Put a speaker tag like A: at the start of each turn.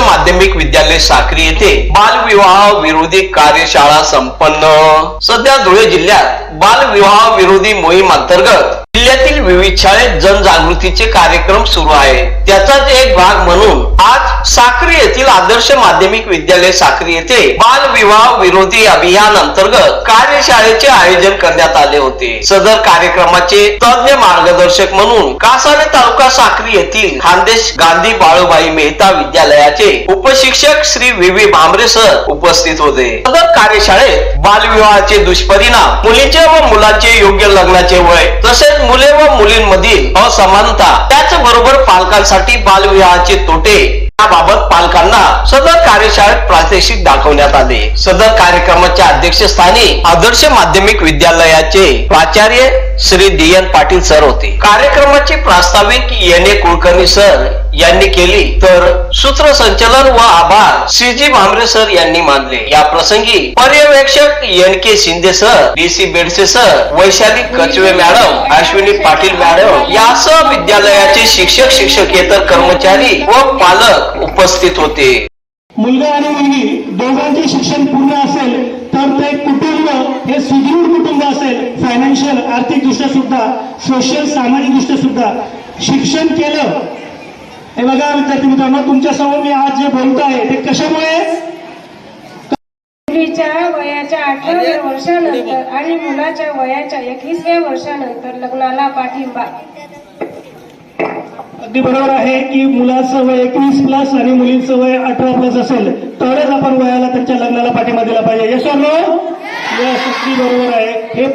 A: माध्यमिक विद्यालय साक्री येथे बालविवाह विरोधी कार्यशाळा संपन्न. सध्या धुळे जिल्ह्यात बालविवाह विरोधी मोहीम अंतर्गत जिल्ह्यातील विविध शाळेत जनजागृतीचे कार्यक्रम सुरू आहे. त्याचाच एक भाग म्हणून आज साक्री येथील आदर्श माध्यमिक विद्यालय साक्री येथे बालविवाह विरोधी अभियान अंतर्गत कार्यशाळेचे आयोजन करण्यात आले होते. सदर कार्यक्रमाचे तज्ञ मार्गदर्शक म्हणून कासारे तालुका साक्री येथील खानदेश गांधी बाळूबाई मेहता विद्यालयाचे उपशिक्षक Shri V V Bhambare sir उपस्थित होते. सदर कार्यशाळेत बालविवाहाचे दुष्परिणाम मुलीचे व मुलाचे योग्य लग्नाचे वय तसेच मुले व मुलींमधील असमानता त्याचबरोबर पालकांसाठी बालविवाहाचे तोटे याबाबत पालकांना सदर कार्यशाळेत प्रात्यक्षिक दाखवण्यात आले. सदर कार्यक्रमाच्या अध्यक्षस्थानी आदर्श माध्यमिक विद्यालयाचे प्राचार्य Shri D N Patil sir होते. कार्यक्रमाची प्रास्ताविक एन ए कुलकर्णी सर यांनी केली तर सूत्रसंचलन व आभार श्री जी भांबरे सर यांनी मानले. या प्रसंगी पर्यवेक्षक N K Shinde sir D C Bedse sir Vaishali Kachve madam Ashwini Patil madam यासह विद्यालयाचे शिक्षक शिक्षकेतर कर्मचारी व पालक उपस्थित होते.
B: मुलगा आणि मुलगी दोघांचे शिक्षण पूर्ण असेल तर ते कुटुंब हे सुदृढ कुटुंब असेल. फायनान्शियल आर्थिक दृष्ट्या सुद्धा सोशल सामाजिक दृष्ट्या सुद्धा. शिक्षण केलं. हे बघा विद्यार्थी मित्रांनो तुमच्यासमोर मी आज जे बोलत आहे ते कशामुळे?
C: मुलीच्या वयाच्या अठराव्या वर्षानंतर आणि मुलाच्या वयाच्या एकवीसव्या वर्षानंतर लग्नाला पाठिंबा.
B: अगदी बरोबर आहे की मुलाचं वय एकवीस प्लस आणि मुलीचं वय अठरा प्लस असेल तरच आपण वयाला त्यांच्या लग्नाला पाठिंबा दिला पाहिजे. यश नो अगदी बरोबर आहे. हे